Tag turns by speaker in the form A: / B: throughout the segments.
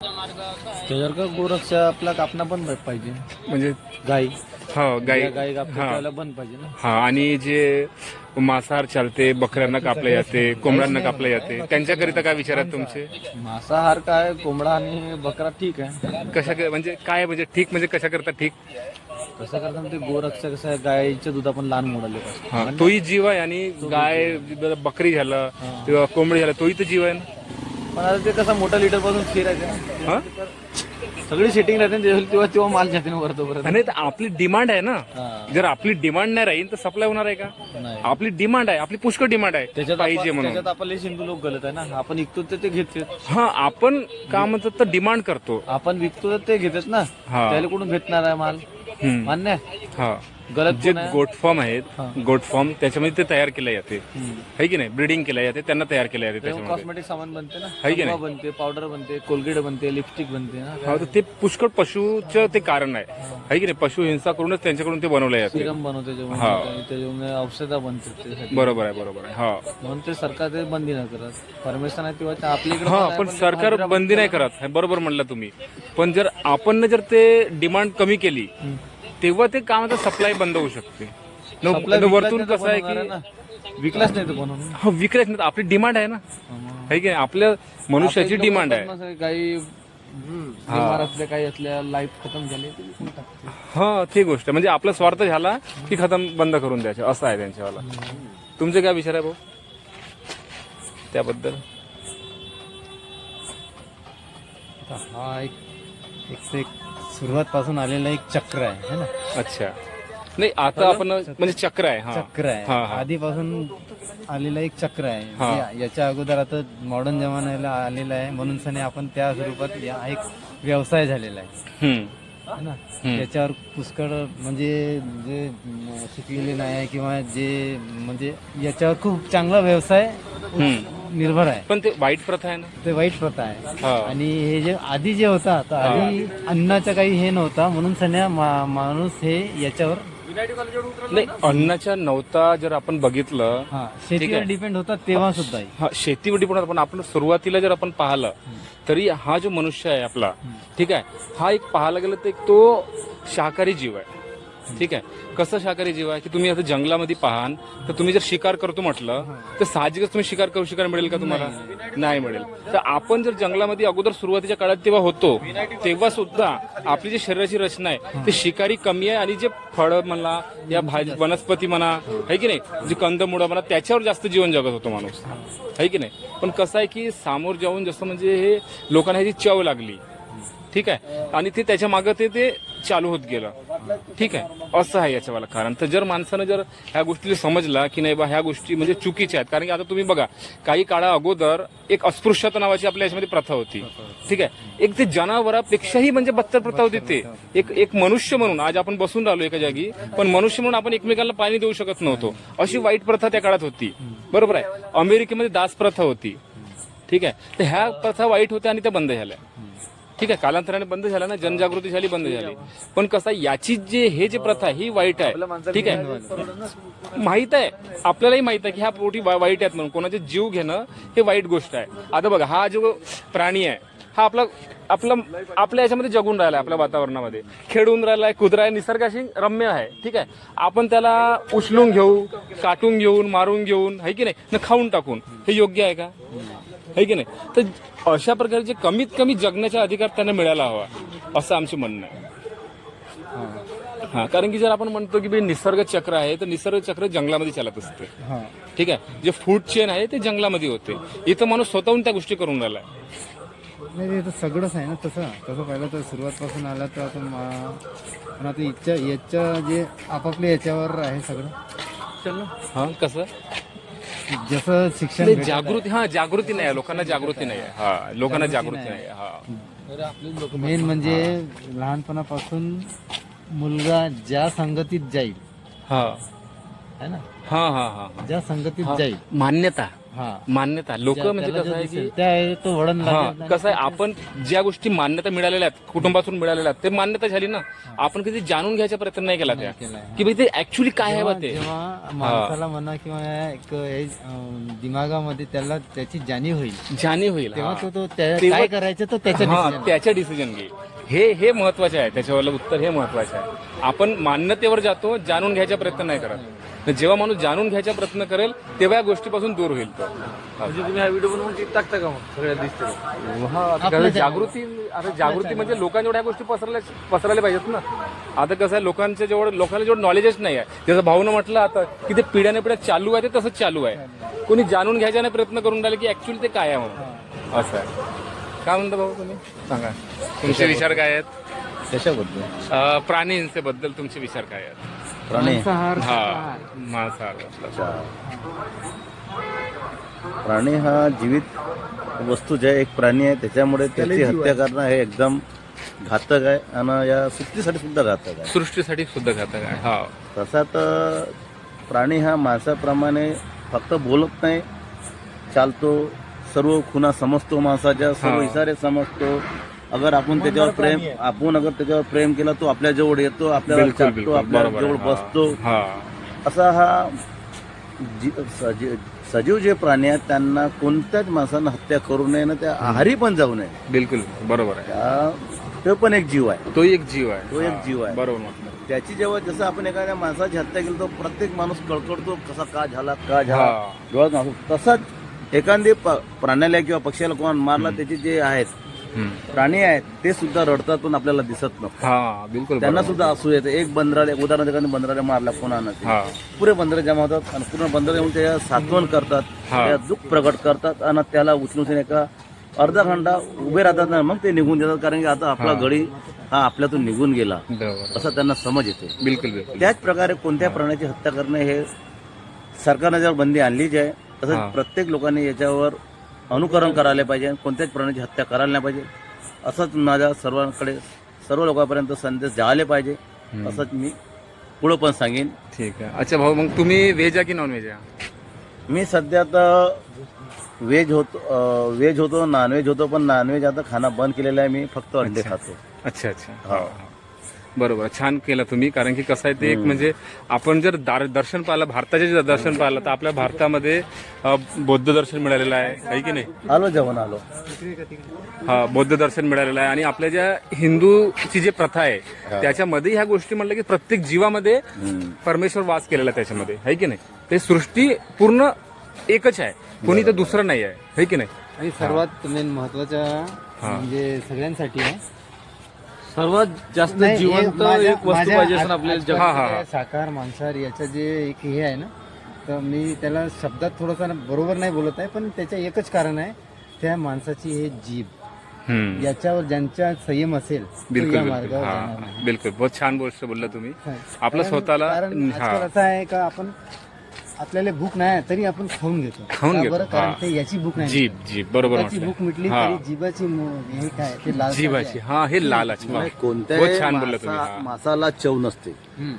A: त्याच्यावर का गोरक्षा आपला कापणं बंद पाहिजे?
B: म्हणजे
A: गाई.
B: हो गाई.
A: ज्या गाई कापतात
B: हा.
A: त्याला बंद पाहिजे ना?
B: हा आणि जे मांसाहार चालते बकऱ्यांना कापले जाते कोंबड्यांना कापले जाते त्यांच्याकरिता काय विचार आहेत तुमचे?
A: मांसाहार काय कोंबडा आणि बकरा ठीक आहे.
B: कशा म्हणजे काय म्हणजे ठीक म्हणजे कशा करता ठीक?
A: कसं करतात ते गोरक्षा कसं आहे गायीचं दूध आपण लहान मोडाले पाहिजे.
B: तोही जीव आहे आणि गाय बकरी झालं किंवा कोंबडी झालं तोही तर जीव आहे
A: पण आता ते कसं मोठा लिटरपासून फिरायचं
B: हा?
A: सगळी सेटिंग राहते ना तेव्हा तेव्हा माल जाते ना वरतो परत.
B: नाही तर आपली डिमांड आहे ना.
A: हा.
B: जर आपली डिमांड नाही राहील तर सप्लाय होणार आहे का?
A: नाही.
B: आपली डिमांड आहे आपली पुष्कळ डिमांड आहे.
A: त्याच्यात
B: पाहिजे
A: आपण-
B: म्हणून.
A: त्याच्यात आपले हिंदू लोक गलत आहे ना. आपण विकतो तर ते घेतात
B: हा आपण का म्हणतात तर डिमांड करतो.
A: आपण विकतो तर ते घेतात ना.
B: हा.
A: त्याला कुठून भेटणार आहे माल?
B: हम्म.
A: मान्य आहे?
B: हा.
A: गलत
B: जे
A: कोण आहे?
B: गोट फॉर्म आहेत
A: हा.
B: गोट फॉर्म त्याच्यामध्ये ते तयार केले जाते. है की नाही? ब्रिडिंग केल्या जाते त्यांना तयार केले जाते त्याच्यामध्ये.
A: कॉस्मेटिक सामान बनते ना?
B: आहे की नाही?
A: बनते पावडर बनते कोलगेट बनते लिपस्टिक बनते ना?
B: हा तर ते पुष्कळ पशुचं ते कारण आहे. है. की नाही? पशु हिंसा करूनच त्यांच्याकडून ते बनवले जाते.
A: सिरम बनवते त्याच्यामुळे
B: हा.
A: औषधं बनते
B: बरोबर आहे बरोबर आहे. हा.
A: म्हणून ते सरकार ते बंदी नाही करत. परमिशन आहे तेव्हा ते आपल्या इकडे
B: हा
A: पण
B: सरकार बंदी नाही करत. हे बरोबर म्हणलं तुम्ही. पण जर आपण जर ते डिमांड कमी केली. तेव्हा ते कामाचा सप्लाय बंद होऊ शकते. न-
A: आपला
B: न-
A: विकलाच
B: वरतून
A: नाही तर
B: कसं आहे
A: बनवणार
B: की
A: ना. विकलाच नाही तर
B: हा विकलेच नाही. तर आपली डिमांड आहे ना. है की नाही? आपल्या मनुष्याची डिमांड आहे.
A: काही बिमार असल्या काही असल्या लाईफ खतम झाली ते विकून टाकते.
B: हा ती गोष्ट. आहे. म्हणजे आपला स्वार्थ झाला की खतम बंद करून द्यायचं. असं आहे त्यांच्यावाला. तुमचे काय विचार आहे भाऊ? त्याबद्दल.
C: आता हा एक एक ते एक सुरुवात पासून आलेला एक चक्र आहे है ना?
B: अच्छा. नाही आता आपण म्हणजे चक्र आहे हा.
C: चक्र
B: हा,
C: आहे.
B: हा.
C: आधीपासून आलेला एक चक्र आहे.
B: हा.
C: याच्या अगोदर आता मॉडर्न जमान्याला आलेला आहे म्हणून सने आपण त्या स्वरूपात या एक व्यवसाय झालेला आहे.
B: हम्म.
C: है ना? त्याच्यावर पुष्कळ म्हणजे जे शिकलेले नाही आहे किंवा जे म्हणजे याच्यावर खूप चांगला व्यवसाय. निर्भर आहे.
B: पण ते वाईट प्रथा आहे ना?
C: ते वाईट प्रथा आहे. आणि हे जे आधी जे होता तर आधी अन्नाचं काही हे नव्हता म्हणून सन्या मा- माणूस हे याच्यावर
B: नाही अन्नाच्या नव्हता जर आपण बघितलं
C: हा शेतीवर डिपेंड होता तेव्हा सुद्धा.
B: हा शेतीवरती पण आपण आपण सुरुवातीला जर आपण पाहिलं तरी हा जो मनुष्य आहे आपला ठीक आहे हा एक पाहायला गेलं तर एक तो शाकाहारी जीव आहे. ठीक आहे. कसं शाकाहारी जीव आहे? की तुम्ही आता जंगलामध्ये पाहान तर तुम्ही जर शिकार करतो म्हटलं तर साहजिकच तुम्ही शिकार करू शिकार मिळेल का तुम्हाला? नाही मिळेल. तर आपण जर जंगलामध्ये अगोदर सुरुवातीच्या काळात तेव्हा होतो तेव्हा सुद्धा आपली जी शरीराची रचना आहे ते शिकारी कमी आहे आणि जे फळ म्हणा या भाजी वनस्पती म्हणा आहे की नाही? जे कंदमुळं म्हणा त्याच्यावर जास्त जीवन जगत होतो माणूस. आहे की नाही? पण कसं आहे की सामोर जाऊन जसं म्हणजे हे लोकांना ह्याची चव लागली ठीक आहे? आणि ते त्याच्या मागं ते ते चालू होत गेलं. ठीक आहे? असं आहे याच्यावाला कारण. तर जर माणसानं जर ह्या गोष्टीला समजला की नाही बा ह्या गोष्टी म्हणजे चुकीच्या आहेत. कारण की आता तुम्ही बघा काही काळा अगोदर एक अस्पृश्यता नावाची आपल्या याच्यामध्ये प्रथा होती. ठीक आहे? एक ते जनावरापेक्षाही म्हणजे बत्तर प्रथा होती ते. एक एक मनुष्य म्हणून आज आपण बसून राहिलो एका जागी पण मनुष्य म्हणून आपण एकमेकांना पाणी देऊ शकत नव्हतो. अशी वाईट प्रथा त्या काळात होती. बरोबर आहे? अमेरिकेमध्ये दास प्रथा होती. ठीक आहे? तर ह्या प्रथा वाईट होत्या आणि त्या बंद झाल्या. ठीक आहे कालांतराने बंद झाला ना जनजागृती झाली बंद झाली. पण कसं आहे, याची जे हे जे प्रथा आहे, ही वाईट आहे. ठीक आहे? माहीत आहे? आपल्यालाही माहीत आहे की ह्या पोटी वाईट आहेत म्हणून. कोणाचे जीव घेणं हे वाईट गोष्ट आहे. आता बघा हा जो प्राणी आहे हा आपला आपला आपल्या याच्यामध्ये जगून राहिला आपल्या वातावरणामध्ये. खेळून राहिलाय कुदराय निसर्गाशी रम्य आहे. ठीक आहे? आपण त्याला उचलून घेऊ काटून घेऊन मारून घेऊन है की नाही? न खाऊन टाकून. हे योग्य आहे का? है की नाही? तर अशा प्रकारचे कमीत कमी जगण्याचा अधिकार त्यांना मिळायला हवा असं आमचे म्हणणं आहे. हा. कारण की जर आपण म्हणतो की निसर्ग चक्र आहे तर निसर्ग चक्र जंगलामध्ये चालत असते.
C: हा.
B: ठीक आहे? जे फूड चेन आहे ते जंगलामध्ये होते. इथं माणूस स्वतःहून त्या गोष्टी करून राहिलाय.
C: नाही ते सगळंच आहे ना तसं. तसं पाहिलं तर सुरुवातपासून आला तर आता आता इच्छा याच्या जे आपापल्या याच्यावर आहे सगळं.
B: हा कसं?
C: जसं शिक्षण
B: नाही, जागृती हा जागृती नाही आहे. लोकांना जागृती नाही आहे. हा लोकांना जागृती नाही आहे. हा.
C: मेन म्हणजे लहानपणापासून मुलगा ज्या संगतीत जाईल
B: हा.
C: है ना?
B: हा हा हा हा.
C: ज्या संगतीत जाईल.
B: मान्यता.
C: हा.
B: मान्यता. लोक म्हणजे
C: त्याला
B: कसं
C: जो
B: आहे की
C: दिसेल, त्या तो वळण
B: हा.
C: लागेल
B: कसं आहे आपण ज्या गोष्टी मान्यता मिळालेल्या आहेत कुटुंबातून मिळालेल्या आहेत ते मान्यता झाली ना आपण कधी जाणून घ्यायचा प्रयत्न नाही केला त्या.
C: केलाय, हा.
B: की भाई ते ऍक्च्युली काय आहे बा ते?
C: जेव्हा माणसाला म्हणा किंवा एक हे, अं, दिमागामध्ये त्याला त्याची जाणीव होईल.
B: जाणी होईल
C: तेव्हा
B: हा.
C: तो तो त्या-
B: तेव्हा-
C: काय करायचं तो त्याच्या
B: हा
C: decision.
B: त्याच्या डिसिजन घे हे हे महत्त्वाचे आहे. त्याच्यावरलं उत्तर हे महत्वाचं आहे. आपण मान्यतेवर जातो जाणून घ्यायचा प्रयत्न नाही करत. तर जेव्हा माणूस जाणून घ्यायचा प्रयत्न करेल तेव्हा या गोष्टीपासून दूर होईल तो.
A: म्हणजे तुम्ही हा व्हिडिओ बनवून ती टाकता का मग? सगळ्याला दिसते का?
B: हा, आता कारण जागृती आता जागृती म्हणजे लोकांच्या ह्या गोष्टी पसरल्या पसरायला पाहिजेत ना. आता कसं आहे लोकांच्या जेवढं लोकांना जेवढं नॉलेजच नाही आहे जसं भाऊनं म्हटलं आता की ते पिढ्याने पिढ्या चालू आहे ते तसंच चालू आहे. कोणी जाणून घ्यायचा नाही प्रयत्न करून राहिले की ऍक्च्युली ते काय आहे म्हणून. असं आहे. काय म्हणता भाऊ तुम्ही? सांगा. तुमचे विचार काय आहेत?
D: कशाबद्दल?
B: अं, प्राणी हिंसेबद्दल तुमचे विचार काय आहेत?
D: प्राणी?
B: हा. मांसाहार
D: अच्छा. प्राणी हा जीवित वस्तू जे एक प्राणी आहे त्याच्यामुळे त्याची हत्या करणं हे एकदम घातक आहे आणि या सृष्टीसाठी सुद्धा घातक आहे.
B: सृष्टीसाठी सुद्धा घातक आहे हा.
D: तसा तर प्राणी हा माणसाप्रमाणे फक्त बोलत नाही चालतो सर्व खुणा समजतो माणसाच्या सर्व. इशारे समजतो. अगर आपण त्याच्यावर प्रेम आपण अगर त्याच्यावर प्रेम केला तो आपल्या जवळ येतो आपल्याला चाटतो आपल्या जवळ. बसतो.
B: हा.
D: असा हा सजीव जे प्राणी आहेत त्यांना कोणत्याच माणसानं हत्या करू नये ना त्या आहारी पण जाऊ नये.
B: बिलकुल. बरोबर आहे.
D: तो पण एक जीव आहे.
B: तो एक जीव आहे.
D: तो एक
B: हा,
D: जीव आहे.
B: बरोबर
D: त्याची जेव्हा जसं आपण एखाद्या माणसाची हत्या केली तो प्रत्येक माणूस कळकळतो कसा का झाला का झाला. तसंच एखादी प- प्राण्याला किंवा पक्ष्याला कोण मारला त्याचे जे आहेत. प्राणी आहेत ते सुद्धा रडतात पण आपल्याला दिसत नसतं
B: हा बिलकुल
D: त्यांना. सुद्धा असू येते. एक बंदराला उदाहरण एखाद्या बंदराला मारला कोणानं पुरे बंदरे जमा होतात आणि पूर्ण बंदरे येऊन त्याच्या सात्वन करतात. त्या दुःख प्रकट करतात आणि त्याला उचलून एका अर्धा घंटा उभे राहतात ना मग ते निघून देतात. कारण की आता आपला गडी हा आपल्यातून निघून गेला. असं त्यांना समज येते.
B: बिलकुल
D: त्याच प्रकारे कोणत्या प्राण्याची हत्या करणे हे सरकारने जर बंदी आणलीच आहे. तसंच प्रत्येक लोकांनी याच्यावर अनुकरण करायला पाहिजे कोणत्याच प्राण्याची हत्या करायला नाही पाहिजे. असंच माझ्या सर्वांकडे सर्व लोकांपर्यंत संदेश द्यायला पाहिजे. असंच मी पुढं पण सांगेन.
B: ठीक आहे. अच्छा भाऊ मग तुम्ही व्हेज आहे की नॉन व्हेज आहे?
D: मी सध्या तर व्हेज होतो व्हेज होतो नॉनव्हेज होतो पण नॉनव्हेज आता खाणं बंद केलेलं आहे मी फक्त अंडे खातो.
B: अच्छा अच्छा. हा, हा. बरोबर. छान केलं तुम्ही कारण की कसं आहे ते एक म्हणजे आपण जर दार- दर्शन पाहिलं भारताचे जर दर्शन पाहिलं तर आपल्या भारतामध्ये अ, बौद्ध दर्शन मिळालेलं आहे आहे की नाही?
D: आलो जेवण आलो.
B: हा बौद्ध दर्शन मिळालेलं आहे. आणि आपल्या ज्या हिंदूची जी प्रथा आहे त्याच्यामध्ये ह्या गोष्टी म्हणलं की प्रत्येक जीवामध्ये. परमेश्वर वास केलेला आहे त्याच्यामध्ये आहे की नाही? ते सृष्टी पूर्ण एकच आहे. कोणी तर दुसरं नाही आहे है की नाही?
C: आणि सर्वात मेन महत्त्वाच्या म्हणजे सगळ्यांसाठी आहे
A: सर्वात जास्त
C: नाही, हे
A: जिवंत
C: माझ्या-
A: एक वस्तू
C: माझ्या
A: पाहिजे असं
C: आज-
A: आपल्याला
B: हा, हा, हा.
C: शाकाहार मांसाहार याचं जे एक हे आहे ना तर मी त्याला शब्दात थोडासा बरोबर नाही बोलत आहे पण त्याचं एकच कारण आहे त्या माणसाची हे जीभ
B: हम्म.
C: याच्यावर ज्यांच्या संयम असेल तो
B: बिलकुल
C: या
B: बिलकुल
C: मार्गावर जाणार
B: हा
C: नाही.
B: बिलकुल बहुत छान गोष्ट बोलला तुम्ही
C: हा.
B: आपलं
C: कारण-
B: स्वतःला
C: कारण
B: हा
C: असं आहे का आपण आपल्याला भूक नाही तरी आपण खाऊन घेतो.
B: खाऊन घेतो,
C: बरं? कारण
B: हा.
C: ते याची भूक नाही
B: जीभ जीभ. बरोबर
C: त्याची भूक
B: म्हटलं
C: मिटली
B: हा.
C: तरी जीभाची मो- हे काय ते लाल
B: जीवाची हा हे लालच वा.
D: नाही, कोणत्याही
B: छान बोलला तुम्ही.
D: मासा-
B: हा.
D: मासाला चव नसते.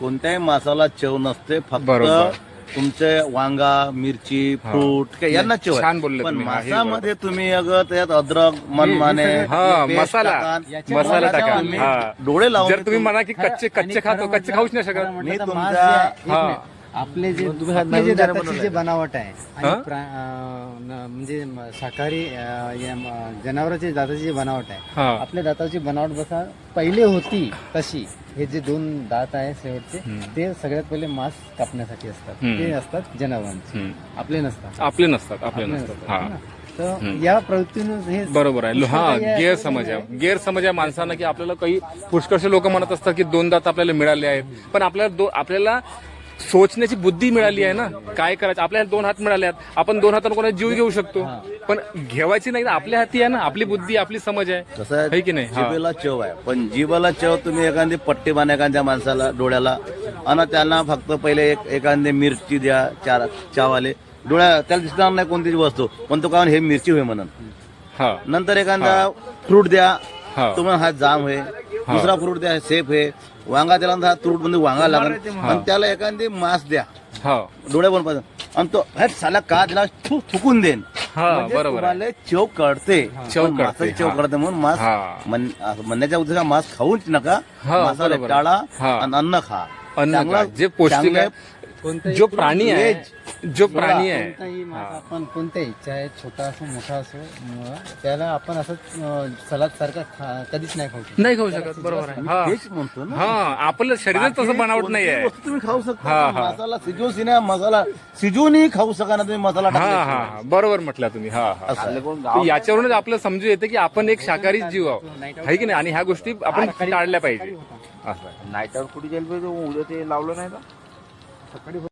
D: कोणत्याही मासाला चव नसते. फक्त
B: बरोबर.
D: तुमचे वांगा मिरची फ्रूट काय यांना चव आहे.
B: छान बोलले
D: पण
B: तुम्ही, हा, हे
D: मासामध्ये तुम्ही अगर त्यात अद्रक मनमाने
B: हा मसाला. मसाला टाका
D: तुम्ही
B: हा.
D: डोळे लावून
B: जर तुम्ही म्हणा की कच्चे कच्चे खातो
C: म्हटलं-
B: कच्चे खाऊच नाही शकत.
C: म्हटलं
D: मी
B: हा.
C: आपले जे आपले जे दाताची
A: बनवलंय.
C: जे बनावट आहे
B: हा?
C: आणि प्रा- अं, न- म्हणजे म- शाकाहारी अं, या म- जनावरांची दाताची जी बनावट आहे
B: हा.
C: आपल्या दाताची बनावट बसा पहिले होती तशी. हे जे दोन दात आहे शेवटचे ते सगळ्यात पहिले मांस कापण्यासाठी असतात.
B: हम्म.
C: ते असतात जनावरांचे.
B: हम्म.
C: आपले नसतात.
B: आपले नसतात आपले नसतात.
C: नसतात,
B: हा
C: ना? तर या प्रवृत्तीनं हे
B: बरोबर आहे. हा गैरसमज आहे. गैरसमज आहे माणसांना की आपल्याला काही पुष्कळशे लोक म्हणत असतात की दोन दात आपल्याला मिळाले आहेत. पण आपल्याला दो आपल्याला सोचण्याची बुद्धी मिळाली आहे ना? काय करायचं? आपल्याला दोन हात मिळाले आहेत आपण दोन हाताने कोणाचा जीव घेऊ शकतो. पण घेवायची नाही ना? आपल्या हाती आहे ना? आपली बुद्धी आपली समज आहे.
D: कसं
B: है
D: आहे
B: की नाही? हा.
D: जिभेला चव आहे. पण जिभेला चव तुम्ही एखादी पट्टी बांधा एखाद्या माणसाला डोळ्याला आणि त्यांना फक्त पहिले एक एखादी मिरची द्या चार चावाले. डोळ्या त्याला दिसणार नाही कोणतीच वस्तू. पण तो कारण हे मिरची होय म्हणून.
B: हा.
D: नंतर एखादा फ्रूट द्या.
B: हा.
D: तुम्हाला हा जाम होय. दुसरा फ्रूट द्या सेफ आहे. वांगा त्याला हा फ्रूटमध्ये वांगा लागेल आणि त्याला एखादी मास द्या. डोळे पण पाहिजे आणि तो हे साला का त्याला थु- थुकून देईन?
B: हा
D: म्हणजे
B: बरोबर
D: चव कळते.
B: चव
D: मासाची
B: कळते,
D: चव. कळते म्हणून मास म्हणण्याच्या उद्देशा मास खाऊच नका. मासाला. टाळा. आणि अन्न खा.
B: अन्न. जे पौष्टिक जो प्राणी आहे जो प्राणी आहे.
C: कोणताही मास आपण कोणत्या इच्छा आहे छोटा असो मोठा असो त्याला आपण असं सलाद सारखा खा- कधीच नाही खाऊ शकत.
B: नाही खाऊ शकत बरोबर आहे. हा.
D: तेच म्हणतो ना.
B: हा आपलं शरीर तसं बनावट नाही आहे.
D: वस्तू तुम्ही खाऊ शकता.
B: हा, हा.
D: मसाला मसाला सिजूनही खाऊ शका ना तुम्ही मसाला
B: हा
D: टाकल्याशिवाय.
B: हा हा. बरोबर म्हटलं तुम्ही. हा हा. तर याच्यावरूनच आपलं समजू येते की आपण एक शाकाहारी जीव आहोत. आहे की नाही? आणि ह्या गोष्टी आपण टाळल्या पाहिजे. असं आहे.
A: कुठे जाईल पाहिजे उद्या ते लावलं नाही तर